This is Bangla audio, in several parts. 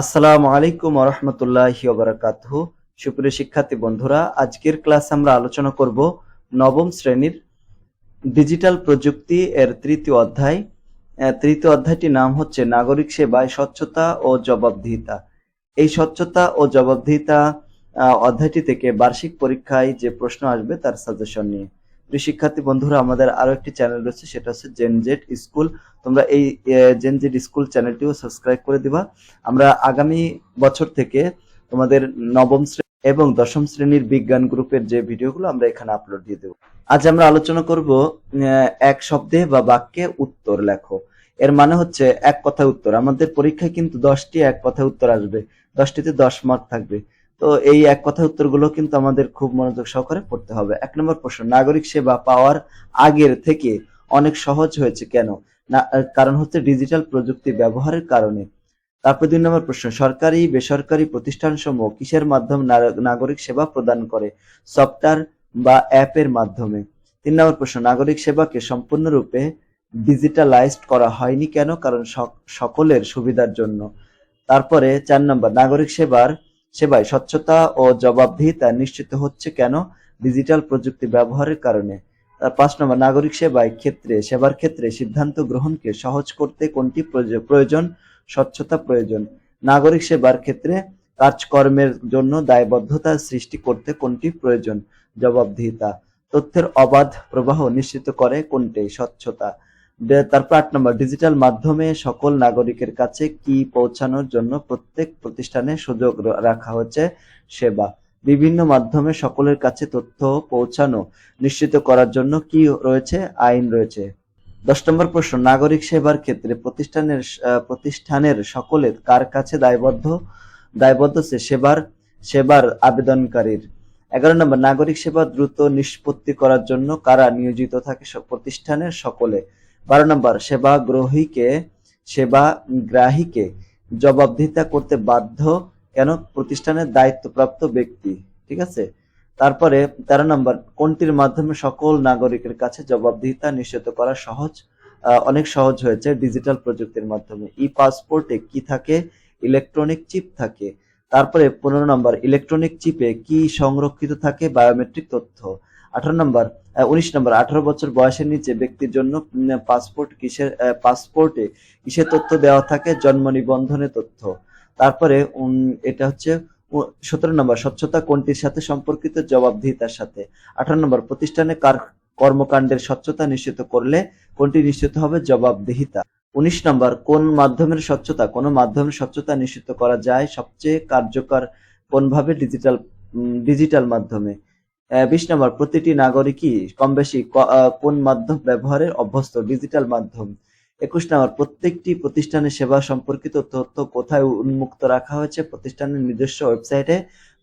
আসসালামু আলাইকুম রহমতুল্লাহ বারাকাতুহ। সুপ্রিয় শিক্ষার্থী বন্ধুরা, আজকের ক্লাস আমরা আলোচনা করব নবম শ্রেণির ডিজিটাল প্রযুক্তি এর তৃতীয় অধ্যায়। তৃতীয় অধ্যায়টির নাম হচ্ছে নাগরিক সেবায় স্বচ্ছতা ও জবাবদিহিতা। এই স্বচ্ছতা ও জবাবদিহিতা অধ্যায়টি থেকে বার্ষিক পরীক্ষায় যে প্রশ্ন আসবে তার সাজেশন নিয়ে। প্রিয় শিক্ষার্থী বন্ধুরা, আমাদের আরও একটি চ্যানেল রয়েছে, সেটা হচ্ছে জেনজেট স্কুল তোমরা এই জেনজেট স্কুল চ্যানেলটিও সাবস্ক্রাইব করে দিবা। আমরা আগামী বছর থেকে তোমাদের নবম শ্রেণি এবং দশম শ্রেণির বিজ্ঞান গ্রুপের যে ভিডিওগুলো আমরা এখানে আপলোড দিয়ে দেবো। আজ আমরা আলোচনা করব এক শব্দে বা বাক্যে উত্তর লেখো। এর মানে হচ্ছে এক কথায় উত্তর। আমাদের পরীক্ষায় কিন্তু দশটি এক কথায় উত্তর আসবে। দশটিতে দশ মার্ক থাকবে। তো এই এক কথায় উত্তরগুলো কিন্তু আমাদের খুব মনোযোগ সহকারে পড়তে হবে। এক নম্বর প্রশ্ন, নাগরিক সেবা পাওয়ার আগের থেকে অনেক সহজ হয়েছে কেন? না কারণ হচ্ছে ডিজিটাল প্রযুক্তি ব্যবহারের কারণে। তারপর দুই নম্বর প্রশ্ন, সরকারি, বেসরকারি প্রতিষ্ঠানসমূহ কিসের মাধ্যমে নাগরিক সেবা প্রদান করে? সফটওয়্যার বা অ্যাপের মাধ্যমে। তিন নম্বর প্রশ্ন, নাগরিক সেবাকে সম্পূর্ণরূপে ডিজিটালাইজড করা হয়নি কেন? কারণ সক- সকলের সুবিধার জন্য। তারপরে চার নম্বর, নাগরিক সেবার সেবায় স্বচ্ছতা ও জবাবদিহিতা নিশ্চিত হচ্ছে কেন? ডিজিটাল প্রযুক্তি ব্যবহারের কারণে। তার পাঁচ নম্বর, নাগরিক সেবায় ক্ষেত্রে, সেবার ক্ষেত্রে সিদ্ধান্ত গ্রহণকে সহজ করতে কোনটি প্রয়োজ- প্রয়োজন, স্বচ্ছতা প্রয়োজন। নাগরিক সেবার ক্ষেত্রে কাজকর্মের জন্য দায়বদ্ধতা সৃষ্টি করতে কোনটি প্রয়োজন? জবাবদিহিতা। তথ্যের অবাধ প্রবাহ নিশ্চিত করে কোনটি? স্বচ্ছতা। তারপর আট নম্বর, ডিজিটাল মাধ্যমে সকল নাগরিকের কাছে কি পৌঁছানোর জন্য প্রত্যেক প্রতিষ্ঠানে সুযোগ রাখা হচ্ছে সেবা। বিভিন্ন মাধ্যমে সকলের কাছে তথ্য পৌঁছানো নিশ্চিত করার জন্য কি রয়েছে? আইন রয়েছে। দশ নম্বর প্রশ্ন, নাগরিক সেবার ক্ষেত্রে প্রতিষ্ঠানের প্রতিষ্ঠানের সকলে কার কাছে দায়বদ্ধ? দায়বদ্ধ সেবার সেবার আবেদনকারীর। এগারো নম্বর, নাগরিক সেবা দ্রুত নিষ্পত্তি করার জন্য কারা নিয়োজিত থাকে প্রতিষ্ঠানের সকলে? বারো নম্বর, সেবা গ্রহীকে, সেবা গ্রাহীকে জবাবদিহিতা করতে বাধ্য কেন? প্রতিষ্ঠানের দায়িত্বপ্রাপ্ত ব্যক্তি, ঠিক আছে? তারপরে তেরো নম্বর, কোনটির মাধ্যমে সকল নাগরিকের কাছে জবাবদিহিতা নিশ্চিত করা সহজ? অনেক সহজ হয়েছে ডিজিটাল প্রযুক্তির মাধ্যমে। ই পাসপোর্টে কি থাকে? ইলেকট্রনিক চিপ থাকে। তারপরে পনেরো নম্বর, ইলেকট্রনিক চিপে কি সংরক্ষিত থাকে? বায়োমেট্রিক তথ্য। আঠারো নম্বর উনিশ নম্বর, আঠারো বছর বয়সের নিচে ব্যক্তির জন্য পাসপোর্ট কিসের পাসপোর্টে কিসের তথ্য দেওয়া থাকে? জন্ম নিবন্ধনের তথ্য। তারপরে এটা হচ্ছে সতেরো নম্বর, স্বচ্ছতা কোনটির সাথে সম্পর্কিত? জবাবদিহিতার সাথে। আঠারো নম্বর, প্রতিষ্ঠানে কার, কর্মকাণ্ডের স্বচ্ছতা নিশ্চিত করলে কোনটি নিশ্চিত হবে? জবাবদিহিতা। উনিশ নম্বর, কোন মাধ্যমের স্বচ্ছতা? কোন মাধ্যমের স্বচ্ছতা নিশ্চিত করা যায় সবচেয়ে কার্যকর কোনভাবে? ডিজিটাল ডিজিটাল মাধ্যমে। বিশ নম্বর, প্রতিটি নাগরিকই কম বেশি কোন মাধ্যম ব্যবহারের অভ্যস্ত? ডিজিটাল মাধ্যম। একুশ নম্বর, প্রত্যেকটি প্রতিষ্ঠানের সেবা সম্পর্কিত তথ্য কোথায় উন্মুক্ত রাখা হয়েছে? প্রতিষ্ঠানের নিজস্ব ওয়েবসাইটে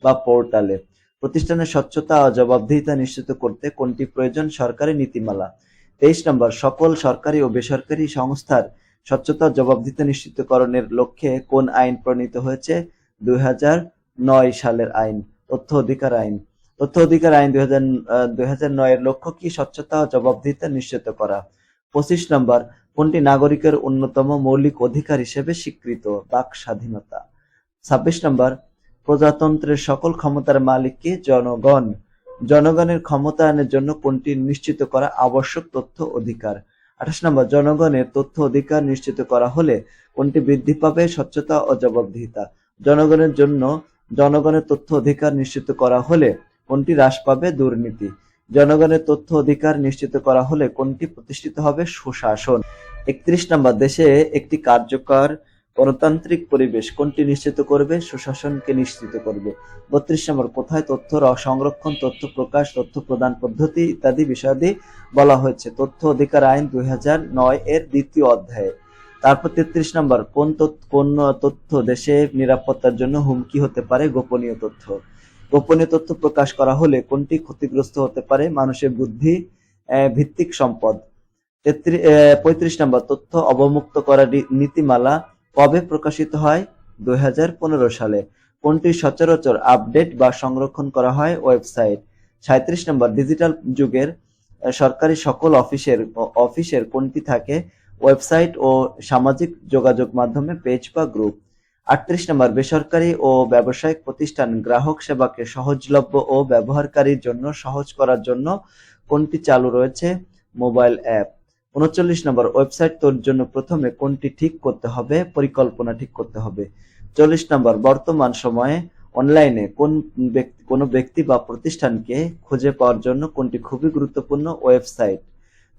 বা পোর্টালে। প্রতিষ্ঠানের স্বচ্ছতা ও জবাবদিহিতা নিশ্চিত করতে কোনটি প্রয়োজন? সরকারি নীতিমালা। তেইশ নম্বর, সকল সরকারি ও বেসরকারি সংস্থার স্বচ্ছতা জবাবদিহিতা নিশ্চিতকরণের লক্ষ্যে কোন আইন প্রণীত হয়েছে? দুই সালের আইন, তথ্য অধিকার আইন। তথ্য অধিকার আইন দুই হাজার লক্ষ্য কি স্বচ্ছতা ও জবাবদিহিতা নিশ্চিত করা? পঁচিশ নম্বর, কোনটি নাগরিকের অন্যতম মৌলিক অধিকার হিসেবে স্বীকৃত? বাক স্বাধীনতা। ছাব্বিশ নম্বর, প্রজাতন্ত্রের সকল ক্ষমতার মালিক কে? জনগণ। জনগণের ক্ষমতায়নের জন্য কোনটি নিশ্চিত করা আবশ্যক তথ্য অধিকার? আঠাশ নম্বর, জনগণের তথ্য অধিকার নিশ্চিত করা হলে কোনটি বৃদ্ধি পাবে? স্বচ্ছতা ও জবাবদিহিতা। জনগণের জন্য জনগণের তথ্য অধিকার নিশ্চিত করা হলে কোনটি হ্রাস পাবে? দুর্নীতি। জনগণের তথ্য অধিকার নিশ্চিত করা হলে কোনটি প্রতিষ্ঠিত হবে? সুশাসন। একত্রিশ নম্বর, দেশে একটি কার্যকর গণতান্ত্রিক পরিবেশ কোনটি নিশ্চিত করবে? সুশাসনকে নিশ্চিত করবে। বত্রিশ নম্বর, কোথায় তথ্য সংরক্ষণ, তথ্য প্রকাশ, তথ্য প্রদান পদ্ধতি ইত্যাদি বিষয়াদি বলা হয়েছে? তথ্য অধিকার আইন দুই এর দ্বিতীয় অধ্যায়ে। তারপর তেত্রিশ নম্বর, কোন কোন তথ্য দেশে নিরাপত্তার জন্য হুমকি হতে পারে? গোপনীয় তথ্য। গোপনীয় তথ্য প্রকাশ করা হলে কোনটি ক্ষতিগ্রস্ত হতে পারে? মানুষের বুদ্ধি ভিত্তিক সম্পদ। পঁয়ত্রিশ নম্বর, তথ্য অবমুক্ত করা নীতিমালা কবে প্রকাশিত হয়? দুই হাজার পনেরো সালে। কোনটি সচরাচর আপডেট বা সংরক্ষণ করা হয়? ওয়েবসাইট। সাঁত্রিশ নম্বর, ডিজিটাল যুগের সরকারি সকল অফিসের অফিসের কোনটি থাকে? ওয়েবসাইট ও সামাজিক যোগাযোগ মাধ্যমে পেজ বা গ্রুপ। আটত্রিশ নম্বর, বেসরকারি ও ব্যবসায়িক প্রতিষ্ঠান গ্রাহক সেবাকে সহজলভ্য ও ব্যবহারকারীর জন্য সহজ করার জন্য কোনটি চালু রয়েছে? Mobile app. উনচল্লিশ নম্বর, ওয়েবসাইট তৈরির জন্য প্রথমে কোনটি ঠিক করতে হবে, পরিকল্পনা ঠিক করতে হবে? চল্লিশ নম্বর, বর্তমান সময়ে অনলাইনে কোন ব্যক্তি, কোনো ব্যক্তি বা প্রতিষ্ঠানকে খুঁজে পাওয়ার জন্য কোনটি খুবই গুরুত্বপূর্ণ? ওয়েবসাইট।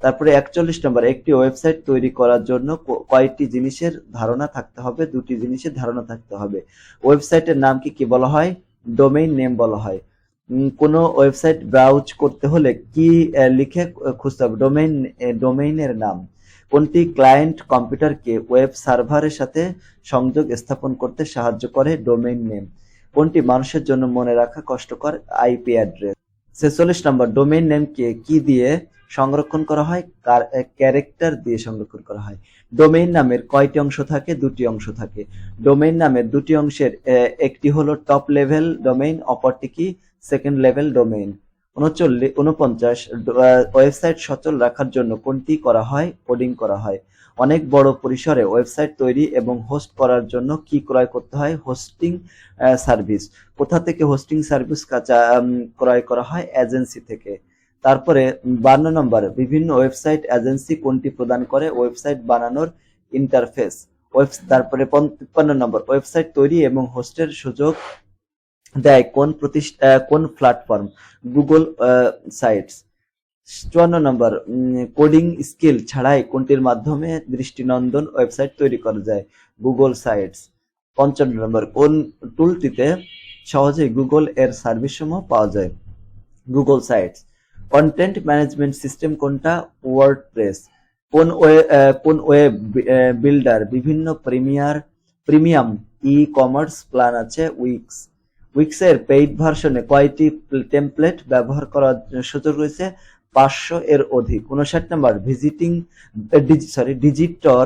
তারপরে একচল্লিশ নম্বর, একটি ওয়েবসাইট তৈরি করার জন্য কয়েকটি জিনিসের ধারণা থাকতে হবে, দুটি জিনিসের ধারণা থাকতে হবে। ওয়েবসাইটের নাম কি কি বলা হয়? ডোমেইন নেম বলা হয়। কোনো ওয়েবসাইট ব্রাউজ করতে হলে কি লিখে খুঁজতে হবে, ডোমেইন ডোমেইনের নাম। কোনটি ক্লায়েন্ট কম্পিউটারকে ওয়েব সার্ভারের সাথে সংযোগ স্থাপন করতে সাহায্য করে, ডোমেইন নেম। কোনটি মানুষের জন্য মনে রাখা কষ্টকর আইপি অ্যাড্রেস। ছেচল্লিশ নম্বর, ডোমেইন নেমকে কি দিয়ে সংরক্ষণ করা হয়, কার ক্যারেক্টার দিয়ে সংরক্ষণ করা হয়। ডোমেইন নামের কয়টি অংশ থাকে? দুটি অংশ থাকে। ডোমেইন নামের দুটি অংশের একটি হলো টপ লেভেল ডোমেইন অপরটি কি? সেকেন্ড লেভেল ডোমেইন উনচল্লিশ উনপঞ্চাশ ওয়েবসাইট সচল রাখার জন্য কোনটি করা হয়? কোডিং করা হয়। অনেক বড় পরিসরে ওয়েবসাইট তৈরি এবং হোস্ট করার জন্য কি ক্রয় করতে হয়? হোস্টিং সার্ভিস কোথা থেকে হোস্টিং সার্ভিস ক্রয় করা হয়? এজেন্সি থেকে। তারপরে বান্ন নম্বর বিভিন্ন ওয়েবসাইট এজেন্সি কোনটি প্রদান করে, ওয়েবসাইট বানানোর ইন্টারফেস তারপরে পন- তিপ্পান্ন নম্বর, ওয়েবসাইট তৈরি এবং হোস্টের সুযোগ দেয় কোন প্রতিষ্ঠা কোন প্ল্যাটফর্ম গুগল সাইটস চুয়ান্ন নম্বর কোডিং স্কিল ছাড়াই কোনটির মাধ্যমে দৃষ্টিনন্দন ওয়েবসাইট তৈরি করা যায় গুগল সাইটস পঞ্চান্ন নম্বর, কোন টুলটিতে সহজেই গুগল এর সার্ভিস সমূহ পাওয়া যায় Google sites content management system কোনটা? ওয়ার্ডপ্রেস কোন কোন ওয়েব বিল্ডার বিভিন্ন premier premium e commerce plan আছে উইক্স উইক্সের পেইড ভার্সনে কয়টি টেমপ্লেট ব্যবহার করার সুযোগ রয়েছে? পাঁচশো এর অধিক। উনষাট নম্বর ভিজিটিং সরি ডিজিটর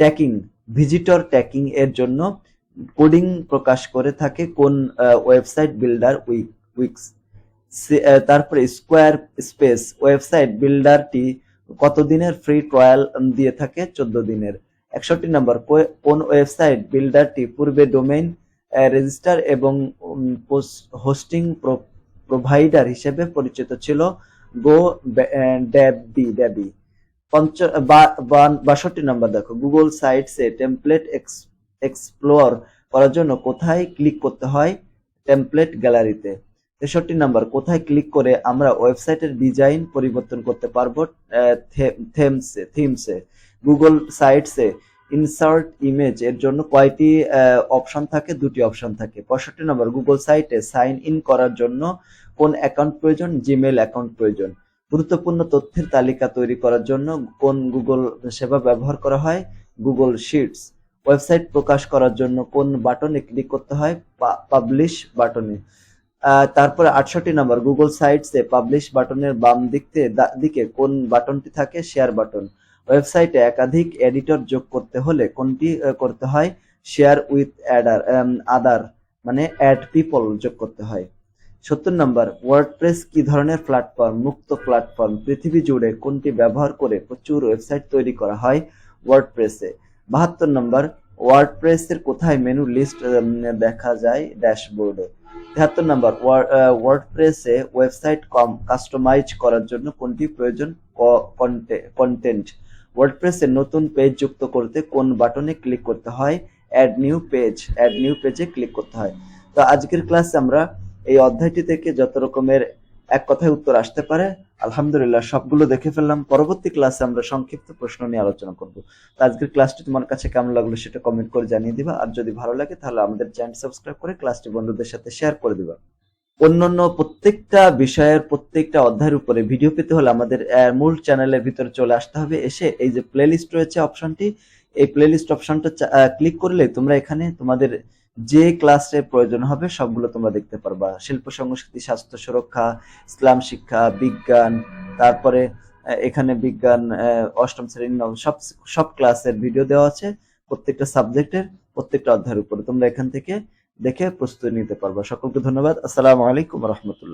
ট্যাকিং ভিজিটর ট্যাকিং এর জন্য কোডিং প্রকাশ করে থাকে কোন ওয়েবসাইট বিল্ডার উইক উইক্স তারপরে স্কোয়ার স্পেস ওয়েবসাইট বিল্ডারটি কতদিনের ফ্রি ট্রায়াল দিয়ে থাকে? চোদ্দ দিনের। একষট্টি নম্বর কোন ওয়েবসাইট বিল্ডারটি পূর্বে ডোমেইন রেজিস্টার এবং হোস্টিং প্রোভাইডার হিসেবে পরিচিত ছিল? GoDaddy daddy. পঞ্চ বাষট্টি নম্বর দেখো, গুগল সাইটসে টেমপ্লেট এক্সপ্লোর করার জন্য কোথায় ক্লিক করতে হয়? টেমপ্লেট গ্যালারিতে। তেষট্টি নাম্বার, কোথায় ক্লিক করে আমরা ওয়েবসাইটের ডিজাইন পরিবর্তন করতে পারব থেমসে থিমসে গুগল সাইটসে ইনসার্ট ইমেজ এর জন্য কয়টি অপশন থাকে, দুটি অপশন থাকে। পঁয়ষট্টি নম্বর গুগল সাইটে সাইন ইন করার জন্য কোন অ্যাকাউন্ট প্রয়োজন? জিমেল অ্যাকাউন্ট প্রয়োজন। গুরুত্বপূর্ণ তথ্যের তালিকা তৈরি করার জন্য কোন গুগল সেবা ব্যবহার করা হয়? গুগল শিটস ওয়েবসাইট প্রকাশ করার জন্য কোন বাটনে ক্লিক করতে হয়? পাবলিশ বাটনে তারপরে আটষট্টি নম্বর গুগল সাইটসে পাবলিশ বাটনের বাম দিকে দা- দিকে কোন বাটনটি থাকে শেয়ার বাটন ওয়েবসাইটে একাধিক এডিটর যোগ করতে হলে কোনটি করতে হয়? শেয়ার উইথ অ্যাডার আদার মানে অ্যাড পিপল যোগ করতে হয়। সত্তর নম্বর ওয়ার্ডপ্রেস কি ধরনের প্ল্যাটফর্ম মুক্ত প্ল্যাটফর্ম পৃথিবী জুড়ে কোনটি ব্যবহার করে প্রচুর ওয়েবসাইট তৈরি করা হয়? ওয়ার্ডপ্রেসে বাহাত্তর নম্বর ওয়ার্ডপ্রেসের কোথায় মেনু লিস্ট দেখা যায়? ড্যাশবোর্ডে তেহাত্তর নম্বর ওয়ার্ডপ্রেসে ওয়েবসাইট কম কাস্টমাইজ করার জন্য কোনটি প্রয়োজন? কন্টেন্ট ওয়ার্ডপ্রেসে নতুন পেজ যুক্ত করতে কোন বাটনে ক্লিক করতে হয়? Add new page add new পেজে ক্লিক করতে হয়। তো আজকের ক্লাসে আমরা এই অধ্যায়টি থেকে যত রকমের এক কথায় উত্তর আসতে পারে আলহামদুলিল্লাহ, সবগুলো দেখে ফেললাম। পরবর্তী ক্লাসে আমরা সংক্ষিপ্ত প্রশ্ন নিয়ে আলোচনা করব। তো আজকের ক্লাসটি তোমার কাছে কেমন লাগল সেটা কমেন্ট করে জানিয়ে দিবা। আর যদি ভালো লাগে তাহলে আমাদের চ্যানেল সাবস্ক্রাইব করে ক্লাসটি বন্ধুদের সাথে শেয়ার করে দিবা। অন্যান্য প্রত্যেকটা বিষয়ের প্রত্যেকটা অধ্যায়ের উপরে ভিডিও পেতে হলে আমাদের মূল চ্যানেলের ভিতরে চলে আসতে হবে। এসে এই যে প্লেলিস্ট রয়েছে অপশনটি এই প্লেলিস্ট অপশনটা ক্লিক করলে তোমরা এখানে তোমাদের যে ক্লাসে প্রয়োজন হবে, সবগুলো তোমরা দেখতে পারবা। শিল্প, সংস্কৃতি, স্বাস্থ্য, সুরক্ষা, ইসলাম, শিক্ষা, বিজ্ঞান, তারপরে এখানে বিজ্ঞান অষ্টম শ্রেণি নবম, সব সব ক্লাসের ভিডিও দেওয়া আছে। প্রত্যেকটা সাবজেক্টের প্রত্যেকটা অধ্যায়ের উপরে তোমরা এখান থেকে দেখে প্রস্তুতি নিতে পারবা। সকলকে ধন্যবাদ। আসসালামু আলাইকুম রহমতুল্লাহ।